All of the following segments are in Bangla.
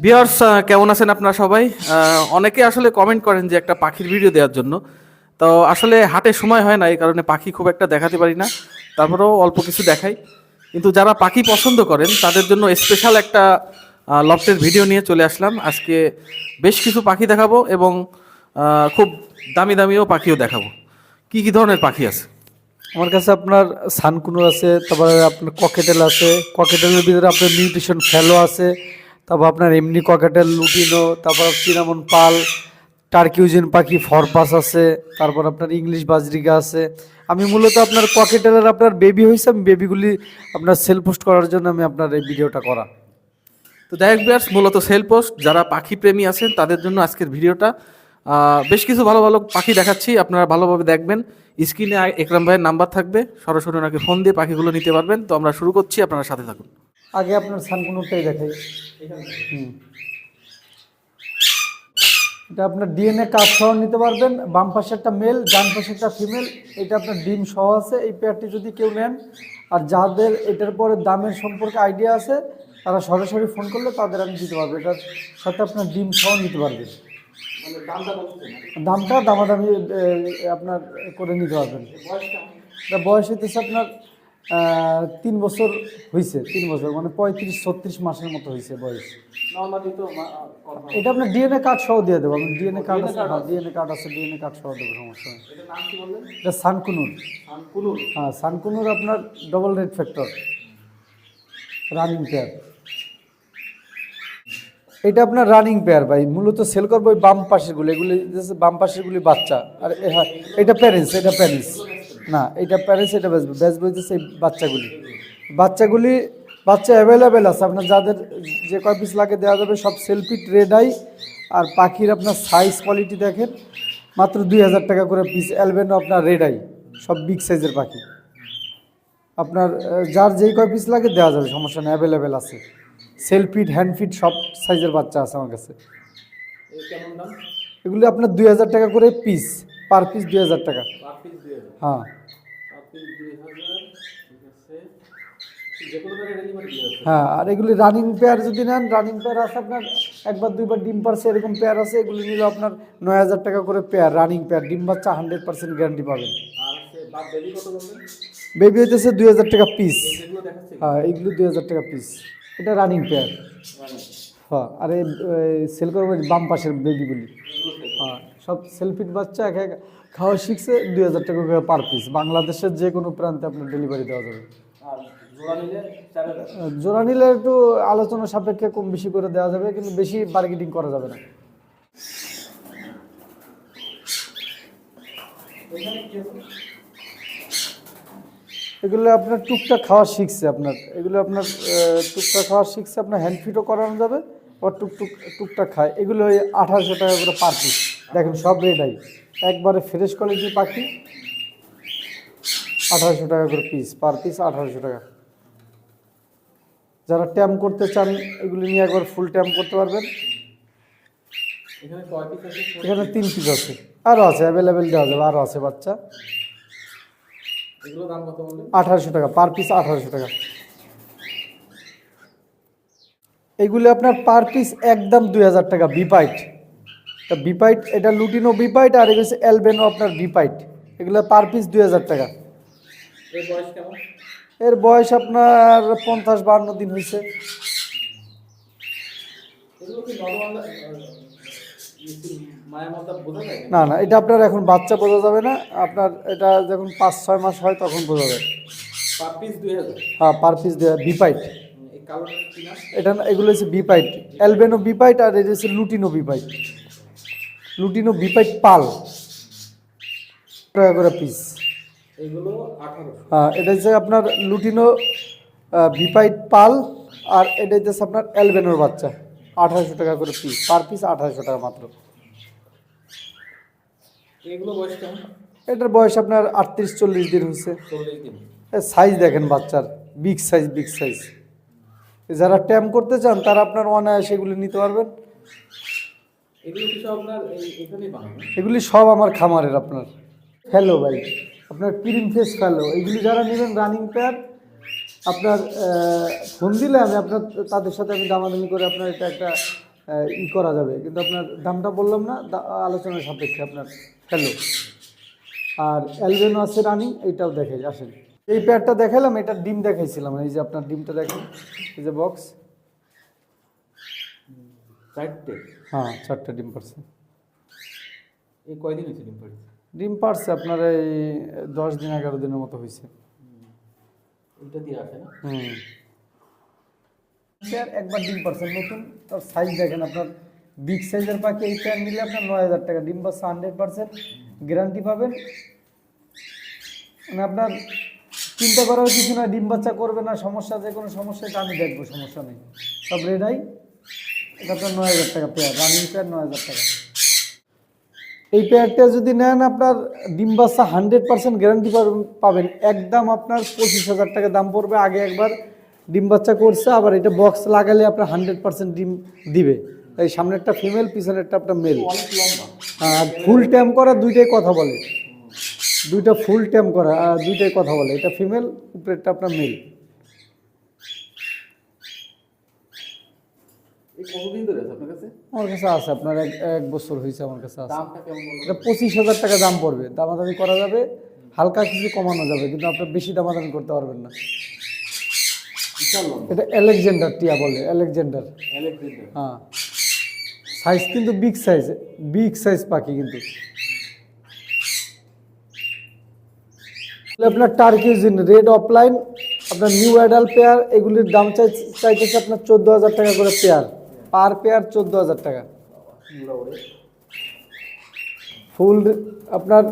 বিয়ার্স কেমন আছেন আপনারা সবাই? অনেকে আসলে কমেন্ট করেন যে একটা পাখির ভিডিও দেওয়ার জন্য। তো আসলে হাটে সময় হয় না, এই কারণে পাখি খুব একটা দেখাতে পারি না। তারপরেও অল্প কিছু দেখাই। কিন্তু যারা পাখি পছন্দ করেন, তাদের জন্য স্পেশাল একটা লফটের ভিডিও নিয়ে চলে আসলাম। আজকে বেশ কিছু পাখি দেখাবো এবং খুব দামি দামিও পাখিও দেখাবো। কি কি ধরনের পাখি আছে? আমার কাছে আপনার সানকুনো আছে, তারপরে আপনার ককেটেল আছে। ককেটেলের ভিতরে আপনার নিউট্রিশন ফ্যালো আছে। তারপর আপনার এমনি ককেটেল লুটিনো তারপর চিনামন পাল টার্কিউজিন পাখি ফরপাস আছে, তারপর আপনার ইংলিশ বাজরিকা আছে। আমি মূলত আপনার ককেটেলের আপনার বেবি হয়েছে, আমি বেবিগুলি আপনার সেল পোস্ট করার জন্য আমি আপনার এই ভিডিওটা করা। তো হোক বিয়ার্স, মূলত সেল পোস্ট যারা পাখি প্রেমী আছেন, তাদের জন্য আজকের ভিডিওটা। বেশ কিছু ভালো ভালো পাখি দেখাচ্ছি, আপনারা ভালোভাবে দেখবেন। স্ক্রিনে একরাম ভাইয়ের নাম্বার থাকবে, সরাসরি ওনাকে ফোন দিয়ে পাখিগুলো নিতে পারবেন। তো আমরা শুরু করছি, আপনারা সাথে থাকুন। আগে আপনার সানকুনোটাই দেখাই। হুম। এটা আপনার ডিএনএ কাজ সহ নিতে পারবেন। বাম পাশে একটা মেল ডান পাশে একটা ফিমেল। এটা আপনার ডিম সহ আছে। এই পেয়ারটি যদি কেউ নেন আর যাদের এটার পরে দামের সম্পর্কে আইডিয়া আছে তারা সরাসরি ফোন করলে তাদের আমি দিতে পারব। এটার সাথে আপনার ডিম সহ নিতে পারবেন। দামটা দামাদামি আপনার করে নিতে পারবেন। বয়স হইতেছে আপনার তিন বছর হয়েছে তিন বছর মানে পঁয়ত্রিশ ছত্রিশ মাসের মতো হয়েছে বয়স। এটা আপনার ডিএনএ কার্ড সহ দিয়ে দেবো আমি ডিএনএ কার্ড আছে হ্যাঁ ডিএনএ কার্ড আছে ডিএনএ কার্ড সহ দেবো সমস্যা এটা সানকুনুর। হ্যাঁ সানকুনুর আপনার double red factor running pair এটা আপনার রানিং পেয়ার ভাই মূলত সেল করব ওই বাম পাশেরগুলো এগুলি বাম পাশেরগুলি বাচ্চা। আর হ্যাঁ এটা প্যারেন্টস এটা প্যারেন্টস না এটা প্যারেন্টস এটা বেচবে বেচবে হচ্ছে সেই বাচ্চাগুলি। বাচ্চাগুলি বাচ্চা অ্যাভেলেবেল আছে আপনার যাদের যে কয় পিস লাগে দেওয়া যাবে সব সেলফিট রেড আই আর পাখির আপনার সাইজ কোয়ালিটি দেখেন মাত্র দুই হাজার টাকা করে পিস অ্যালবেনো আপনার রেড আই সব বিগ সাইজের পাখি। আপনার যার যেই কয় পিস লাগে দেওয়া যাবে সমস্যা নেই অ্যাভেলেবেল আছে। সেল ফিট হ্যান্ড ফিট সব সাইজের বাচ্চা আছে আমার কাছে। এগুলি আপনার দুই হাজার টাকা করে পিস পার পিস দুই হাজার টাকা। হ্যাঁ। হ্যাঁ আর এগুলি রানিং পেয়ার যদি নেন রানিং পেয়ার আছে আপনার একবার দুইবার ডিম পারছে এরকম পেয়ার আছে এগুলি নিলে আপনার নয় হাজার টাকা করে পেয়ার রানিং পেয়ার ডিম বাচ্চা হান্ড্রেড পার্সেন্ট গ্যারান্টি পাবেন। বেবি হইতেছে দুই হাজার টাকা পিস হ্যাঁ এইগুলো দুই হাজার টাকা পিস এটা রানিং পেয়ার হ্যাঁ আর এই সেল করব বাম পাশের বেবিগুলি সব সেলফিট বাচ্চা এক এক খাওয়া শিখছে দুই হাজার টাকা করে পার পিস বাংলাদেশের যে কোনো প্রান্তে আপনার ডেলিভারি দেওয়া যাবে। জোড়া নিলে একটু আলোচনা সাপেক্ষে কম বেশি করে দেওয়া যাবে কিন্তু বেশি বার্গেটিং করা যাবে না। এগুলো আপনার টুকটাক খাওয়া শিখছে আপনার। এগুলো আপনার আহ, টুকটাক খাওয়া শিখছে আপনার হ্যান্ড ফিটও করানো যাবে ও টুকটুক টুকটাক খায়। এগুলো ওই আঠারোশো টাকা করে পার পিস দেখেন সব রেডাই। একবারে ফ্রেশ কোয়ালিটি পাখি আঠারোশো টাকা করে পিস পার পিস আঠারোশো টাকা। যারা ট্যাম করতে চান এগুলি নিয়ে একবার ফুল ট্যাম করতে পারবেন। এখানে তিন পিস আছে। আরও আছে অ্যাভেলেবেল দেওয়া যাবে আরও আছে বাচ্চা। আঠারোশো টাকা পার পিস আঠারোশো টাকা। এগুলি আপনার পার পিস একদম দুই হাজার টাকা বিপাইট বিপাইট এটা লুটিনো বিপাইট আর এগুলো অ্যালবেনো আপনার বিপাইট এগুলো পার পিস দুই হাজার টাকা। এর বয়স আপনার পঞ্চাশ বান্ন দিন হয়েছে। না না এটা আপনার এখন বাচ্চা বোঝা যাবে না। আপনার এটা যখন পাঁচ ছয় মাস হয় তখন বোঝা যাবে হ্যাঁ পার পিস দেওয়া বিপাইট এটা এগুলো হচ্ছে বিপাইট অ্যালবেনো বিপাইট আর এটা হচ্ছে লুটিনো বিপাইট লুটিনো বিপাইট পাল টাকা করে পিস হ্যাঁ এটা হচ্ছে আপনার লুটিনো বিপাইট পাল আর এটা হচ্ছে আপনার অ্যালবেনোর বাচ্চা আঠারোশো টাকা করে পিস পার পিস আঠারোশো টাকা মাত্র। এটার বয়স আপনার আটত্রিশ চল্লিশ দিন হয়েছে। সাইজ দেখেন বাচ্চার বিগ সাইজ বিগ সাইজ যারা ট্যাম করতে চান তারা আপনার অনায়াসে সেগুলি নিতে পারবেন। এগুলি সব আমার খামারের আপনার। হ্যালো ভাই, আপনার ক্রিম ফেস ফেলো এগুলি যারা নেবেন রানিং প্যাড আপনার ফোন দিলে আমি আপনার, তাদের সাথে আমি দামাদামি করে আপনার এটা একটা ই করা যাবে। কিন্তু আপনার দামটা বললাম না আলোচনার সাপেক্ষে আপনার হ্যালো আর অ্যালবেনো আছে রানিং এইটাও দেখে আসেন। এই প্যাডটা দেখালাম এটা ডিম দেখাইছিলাম। এই যে আপনার ডিমটা দেখেন, এই যে বক্স চারটে? হ্যাঁ চারটা ডিম পারছে। এই কয়দিন হয়েছে ডিম পাড়ি ডিম পারছে আপনার এই দশ দিন এগারো দিনের মতো হয়েছে। এটা দিয়ে আসে না? হুম। পেয়ার একবার ডিম পারছেন নতুন। তার সাইজ দেখেন আপনার বিগ সাইজের পাখি এই পেয়ার নিলে আপনার নয় হাজার টাকা। ডিম পাচ্ছে হান্ড্রেড পার্সেন্ট গ্যারান্টি পাবেন। মানে আপনার চিন্তা করার কিছু নয় ডিম বাচ্চা করবে না সমস্যা যে কোনো সমস্যা এটা আমি দেখব সমস্যা নেই। সব রেডাই এটা আপনার নয় হাজার টাকা পেয়ার রানিং পেয়ার নয় হাজার টাকা। এই পেয়ারটা যদি নেন, আপনার ডিম বাচ্চা হান্ড্রেড পার্সেন্ট গ্যারান্টি পাবেন। একদম আপনার পঁচিশ হাজার টাকা দাম পড়বে। আগে একবার ডিম বাচ্চা করছে, আবার এটা বক্স লাগালে আপনার হান্ড্রেড পার্সেন্ট ডিম দিবে। এই সামনেরটা ফিমেল পিছনেরটা আপনার মেল আর ফুল ট্যাম করা দুইটাই কথা বলে। দুইটা ফুল ট্যাম করা দুইটাই কথা বলে। এটা ফিমেল উপরেরটা আপনার মেল এই কতদিন ধরে আছে আপনার কাছে? আমার কাছে আছে আপনার এক এক বছর হয়েছে আমার কাছে আছে। দামটা কেমন এটা পঁচিশ হাজার টাকা দাম পড়বে। দামাদামি করা যাবে হালকা কিছু কমানো যাবে কিন্তু আপনার বেশি দামাদামি করতে পারবেন না। এটা অ্যালেকজেন্ডার টিয়া বলে অ্যালেকজেন্ডার হ্যাঁ। সাইজ কিন্তু বিগ সাইজ বিগ সাইজ পাখি কিন্তু। আপনার টার্কিউজিন রেড অফলাইন আপনার নিউ অ্যাডাল পেয়ার এগুলির দাম চাই চাইতেছে আপনার চোদ্দ হাজার টাকা করে পেয়ার পার পেয়ার চোদ্দ হাজার টাকা। ফুল আপনার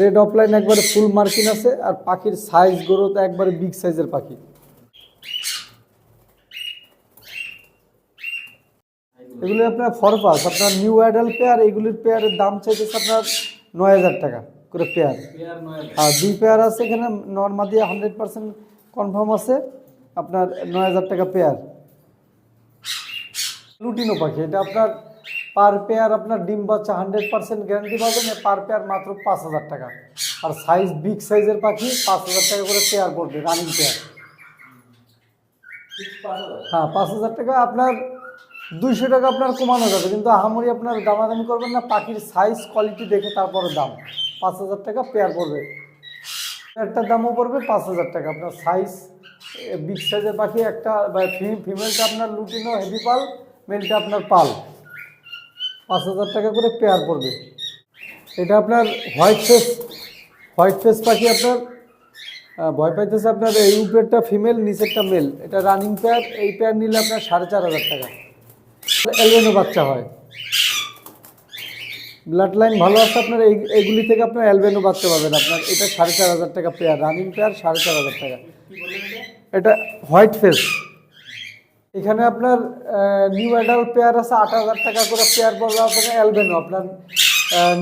রেড অফলাইন একবারে ফুল মার্কিন আছে, আর পাখির সাইজ তো একবারে বিগ সাইজের পাখি। এগুলি আপনার ফরপাস আপনার নিউ অ্যাডাল পেয়ার এগুলির পেয়ারের দাম চাইতেছে আপনার নয় হাজার টাকা করে পেয়ার আর দুই পেয়ার আছে এখানে নর্মাদি হান্ড্রেড পার্সেন্ট কনফার্ম আছে, আপনার নয় হাজার টাকা পেয়ার লুটিনো পাখি। এটা আপনার পার পেয়ার আপনার ডিম বাচ্চা হান্ড্রেড পার্সেন্ট গ্যারান্টি পাবেন পার পেয়ার মাত্র পাঁচ হাজার টাকা। আর সাইজ বিগ সাইজের পাখি পাঁচ হাজার টাকা করে পেয়ার পড়বে রানিং পেয়ার হ্যাঁ পাঁচ হাজার টাকা আপনার দুইশো টাকা আপনার কমানো যাবে, কিন্তু আহামরি আপনার দামাদামি করবেন না, পাখির সাইজ কোয়ালিটি দেখে তারপরে দাম। পাঁচ হাজার টাকা পেয়ার পড়বে একটা দামও পড়বে পাঁচ হাজার টাকা। আপনার সাইজ বিগ সাইজের পাখি, একটা ফিমেলটা আপনার লুটিনো হেভি পাল মেলটা আপনার পাল। পাঁচ হাজার টাকা করে পেয়ার পড়বে। এটা আপনার হোয়াইট ফেস হোয়াইট ফেস পাখি আপনার ভয় পাইতেছে আপনার এই উপরেরটা ফিমেল, নিচেরটা মেল। এটা রানিং পেয়ার, এই পেয়ার নিলে আপনার সাড়ে চার হাজার টাকা। এলবেনো বাচ্চা হয়। ব্লাড লাইন ভালো আছে আপনার, এই এইগুলি থেকে আপনার অ্যালবেনো বাচ্চা পাবেন আপনার। এটা সাড়ে চার হাজার টাকা পেয়ার, রানিং পেয়ার সাড়ে চার হাজার টাকা। এটা হোয়াইট ফেস। এখানে আপনার নিউ অ্যাডাল্ট পেয়ার আছে আট হাজার টাকা করে পেয়ার পড়বে আপনার অ্যালবেনো আপনার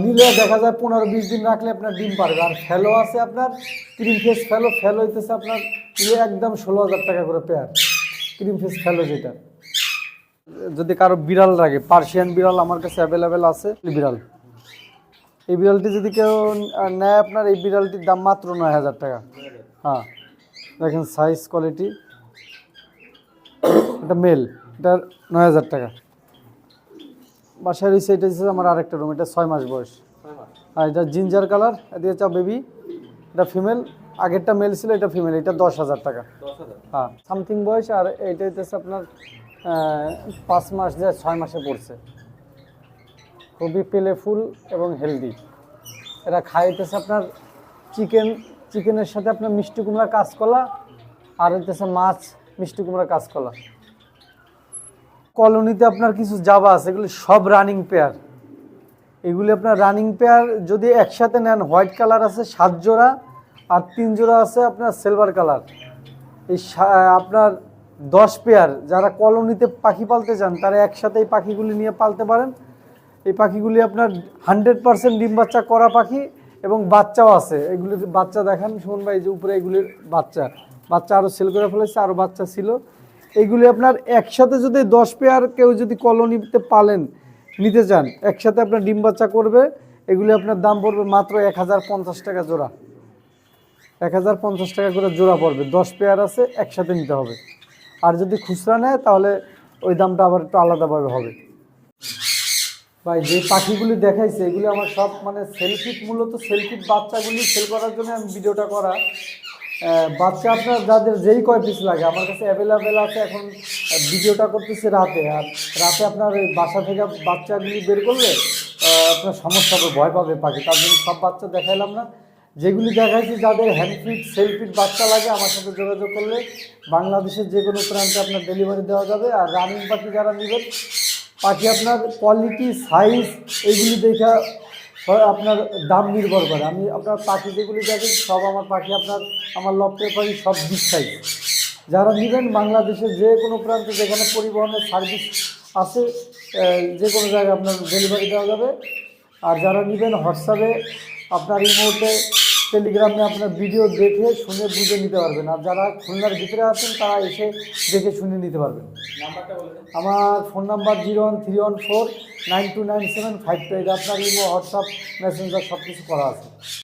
নিলে দেখা যায় পনেরো বিশ দিন রাখলে আপনার ডিম পারবে। আর ফেলো আছে আপনার ক্রিম ফেস ফেলো ফেলো হইতেছে আপনার নিলে একদম ষোলো হাজার টাকা করে পেয়ার ক্রিম ফেস ফেলো যেটা। যদি কারও বিড়াল লাগে পার্সিয়ান বিড়াল আমার কাছে অ্যাভেলেবেল আছে বিড়াল। এই বিড়ালটি যদি কেউ নেয় আপনার, এই বিড়ালটির দাম মাত্র নয় হাজার টাকা। হ্যাঁ দেখেন সাইজ কোয়ালিটি এটা মেল এটা নয় হাজার টাকা। বাসায় রয়েছে এটা হচ্ছে আমার আরেকটা রুম এটা ছয় মাস বয়স। আর এটা জিঞ্জার কালার এটা হচ্ছে বেবি এটা ফিমেল আগেরটা মেল ছিল এটা ফিমেল এটা দশ হাজার টাকা। হ্যাঁ সামথিং বয়স আর এইটা হচ্ছে আপনার পাঁচ মাস যে ছয় মাসে পড়ছে। খুবই প্লেফুল এবং হেলদি এরা খাইতেছে আপনার চিকেন চিকেনের সাথে আপনার মিষ্টি কুমড়া কাঁচকলা আর হইতেছে মাছ মিষ্টি কুমড়া কাঁচকলা। কলোনিতে আপনার কিছু জাবা আছে, এগুলি সব রানিং পেয়ার এগুলি আপনার রানিং পেয়ার যদি একসাথে নেন হোয়াইট কালার আছে, সাত জোড়া আর তিন জোড়া আছে আপনার সিলভার কালার এই আপনার দশ পেয়ার যারা কলোনিতে পাখি পালতে চান, তারা একসাথে এই পাখিগুলি নিয়ে পালতে পারেন। এই পাখিগুলি আপনার হান্ড্রেড পার্সেন্ট ডিম বাচ্চা করা পাখি এবং বাচ্চাও আছে। এগুলির বাচ্চা দেখান, শুনুন ভাই যে উপরে এগুলির বাচ্চা। বাচ্চা আরও সেল করে ফেলেছে আরও বাচ্চা ছিল। এইগুলি আপনার একসাথে যদি দশ পেয়ার কেউ যদি কলোনিতে পালেন, নিতে চান, একসাথে আপনার ডিম বাচ্চা করবে, এগুলি আপনার দাম পড়বে মাত্র এক হাজার পঞ্চাশ টাকা জোড়া। এক হাজার পঞ্চাশ টাকা করে জোড়া পড়বে, দশ পেয়ার আছে, একসাথে নিতে হবে। আর যদি খুচরা নেয়, তাহলে ওই দামটা আবার একটু আলাদাভাবে হবে। ভাই, যে পাখিগুলি দেখাইছে, এগুলি আমার সব মানে সেলফিট মূলত সেলফিট বাচ্চাগুলি সেল করার জন্য আমি ভিডিওটা করা বাচ্চা আপনার যাদের যেই কয় পিস লাগে, আমার কাছে অ্যাভেলেবেল আছে এখন ভিডিওটা করতেছে রাতে। আর রাতে আপনার ওই বাসা থেকে বাচ্চাগুলি বের করলে আপনার সমস্যা হবে ভয় পাবে পাখি। তার জন্য সব বাচ্চা দেখাইলাম না। যেগুলি দেখাইছি, যাদের হ্যান্ডফিট সেলফিট বাচ্চা লাগে, আমার সাথে যোগাযোগ করলে বাংলাদেশের যে কোনো প্রান্তে আপনার ডেলিভারি দেওয়া যাবে। আর রানিং পাখি যারা নেবেন, পাখি আপনার কোয়ালিটি সাইজ এইগুলি দেখা আপনার দাম নির্ভর করে। আমি আপনার পাখি যেগুলি দেখেন সব আমার পাখি আপনার আমার লফটের পাখি সব সাইজ যারা নেবেন বাংলাদেশের যে কোনো প্রান্তে যেখানে পরিবহনের সার্ভিস আছে যে কোনো জায়গায় আপনার ডেলিভারি দেওয়া যাবে। আর যারা নেবেন হোয়াটসঅ্যাপে আপনার এই মুহূর্তে টেলিগ্রামে আপনার ভিডিও দেখে শুনে বুঝে নিতে পারবেন। আর যারা খুলনার ভিতরে আছেন তারা এসে দেখে শুনে নিতে পারবেন। আমার phone number zero one three one four nine two nine seven five two eight আপনার ইমো, হোয়াটসঅ্যাপ, মেসেঞ্জার সব কিছু করা আছে।